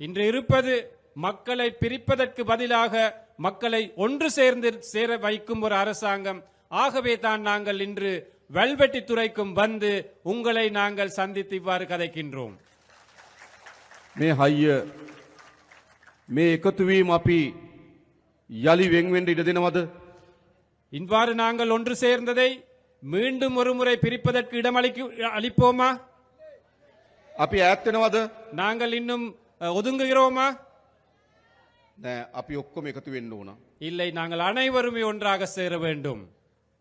இன்று இருப்பது மக்களை பிரிப்பதற்கு பதிலாக மக்களை ஒன்று சேர்ந்து சேர வைக்கும் ஒரு அரசாங்கம் ஆகவே தான் நாங்கள் இன்று வெல்வெட்டி துறைக்கும் வந்து உங்களை நாங்கள் சந்தித்து இவ்வாறு கதைக்கின்றோம் මේ හයිය මේ එකතුවීම අපි යළි වෙන්වෙන්ඩ ඉඩ දෙනවද இவ்வாறு நாங்கள் ஒன்று சேர்ந்ததை மீண்டும் ஒரு முறை பிரிப்பதற்கு இடமளிக்கு அளிப்போமா අපි ඈත්තෙනවද நாங்கள் இன்னும் அஹ், ஒதுங்குகிறோமா නෑ අපි ඔක්කොම එකතු වෙන්න ඕන. இல்லை நாங்கள் அனைவருமே ஒன்றாக சேர வேண்டும்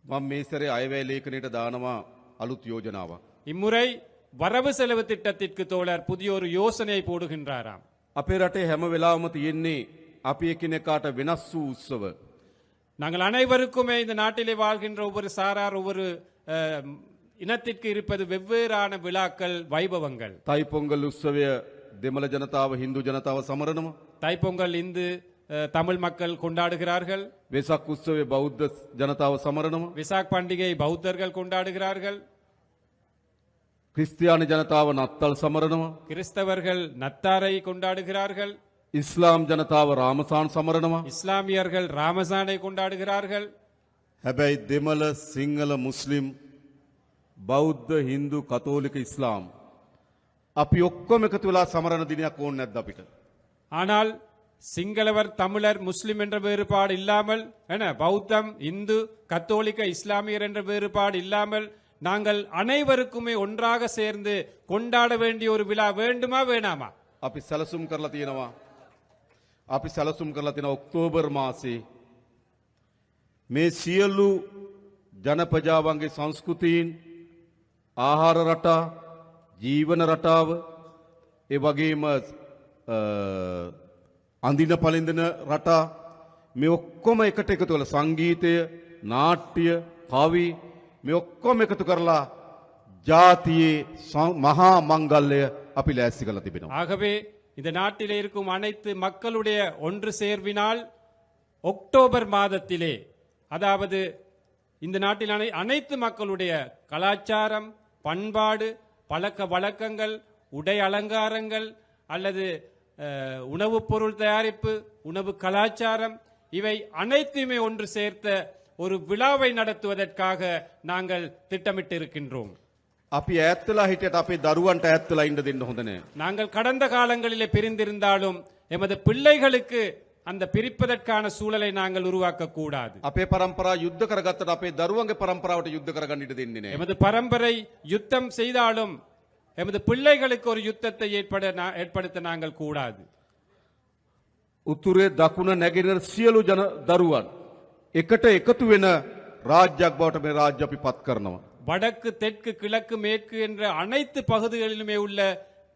මං මේ සරේ අයවැය ලේඛනයට දානවා අලුත් යෝජනාවක්. இம்முறை வரவு செலவு திட்டத்திற்கு தோழர் புதிய ஒரு யோசனையை போடுகின்றாராம் අපේ රටේ හැම වෙලාවම තියෙන්නේ අපි එකිනෙකාට වෙනස් වූ උත්සව. நாங்கள் அனைவருக்குமே இந்த நாட்டிலே வாழ்கின்ற ஒவ்வொரு சாரார் ஒவ்வொரு அஹ், இனத்திற்கு இருப்பது வெவ்வேறான விழாக்கள் வைபவங்கள் තයි පොංගල් උත්සවය දෙමළ ජනතාව හින්දු ජනතාව සමරනම. தைப்பொங்கல் இந்து அஹ், தமிழ் மக்கள் கொண்டாடுகிறார்கள் වෙසක් උත්සවේ බෞද්ධ ජනතාව සමරනම. விசாக் பண்டிகை பௌத்தர்கள் கொண்டாடுகிறார்கள் ක්‍රිස්තියානි ජනතාව නත්තල් සමරනම. கிறிஸ்தவர்கள் நத்தாரை கொண்டாடுகிறார்கள் ඉස්ලාම් ජනතාව රාමසාන් සමරනවා. இஸ்லாமியர்கள் ராமசானை கொண்டாடுகிறார்கள் හැබැයි දෙමළ සිංහල මුස්ලිම් බෞද්ධ හින්දු කතෝලික ඉස්ලාම්. අපි ඔක්කොම එකතු වෙලා සමරණ දිනයක් ඕන්න නැද්ද අපිට. ஆனால் சிங்களவர் தமிழர் முஸ்லிம் என்ற வேறுபாடு இல்லாமல் என பௌத்தம் இந்து கத்தோலிக்க இஸ்லாமியர் என்ற வேறுபாடு இல்லாமல் நாங்கள் அனைவருக்குமே ஒன்றாக சேர்ந்து கொண்டாட வேண்டிய ஒரு விழா வேண்டுமா வேணாமா අපි සැලසුම් කරලා තියෙනවා. අපි සැලසුම් කරලා තියෙන ඔක්තෝබර් මාසේ මේ සියල්ලු ජනපජාවන්ගේ සංස්කෘතීන් ආහාර රටා ජීවන රටාව ඒ වගේම අ, අඳින පලින්දන රටා මේ ඔක්කොම එකට එකතු කළ සංගීතය නාට්‍ය කවි මේ ඔක්කොම එකතු කරලා ජාතියේ සං- මහා මංගල්ලය අපි ලෑස්ති කළ තිබෙනවා. ஆகவே இந்த நாட்டிலே இருக்கும் அனைத்து மக்களுடைய ஒன்று சேர்வினால் அக்டோபர் மாதத்திலே அதாவது இந்த நாட்டில் அனை- அனைத்து மக்களுடைய கலாச்சாரம் பண்பாடு பழக்க வழக்கங்கள் உடை அலங்காரங்கள் அல்லது அஹ், உணவுப் பொருள் தயாரிப்பு உணவு கலாச்சாரம் இவை அனைத்தையுமே ஒன்று சேர்த்த ஒரு விழாவை நடத்துவதற்காக நாங்கள் திட்டமிட்டு இருக்கின்றோம் අපි ඇත්තලා හිටියට අපේ දරුවන්ට ඇත්තලා ඉන්න දෙන්න හොඳ නෑ. நாங்கள் கடந்த காலங்களிலே பிரிந்திருந்தாலும் எமது பிள்ளைகளுக்கு அந்த பிரிப்பதற்கான சூழலை நாங்கள் உருவாக்க கூடாது අපේ පරම්පරා යුද්ධ කරගත්තට අපේ දරුවන්ගේ පරම්පරාවට යුද්ධ කරගන්න ඉඩ දෙන්නේ නෑ. எமது பரம்பரை யுத்தம் செய்தாலும் எமது பிள்ளைகளுக்கு ஒரு யுத்தத்தை ஏற்பட நா- ஏற்படுத்த நாங்கள் கூடாது උතුරේ දකුණ නැගෙනර සියලු ජන දරුවන්. එකට එකතු වෙන රාජ්‍යයක් බවට මේ රාජ්‍ය අපි පත් කරනවා. வடக்கு தெற்கு கிழக்கு மேற்கு என்ற அனைத்து பகுதிகளிலுமே உள்ள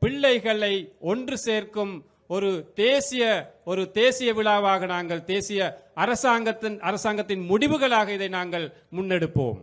பிள்ளைகளை ஒன்று சேர்க்கும் ஒரு தேசிய ஒரு தேசிய விழாவாக நாங்கள் தேசிய அரசாங்கத்தின் அரசாங்கத்தின் முடிவுகளாக இதை நாங்கள் முன்னெடுப்போம்.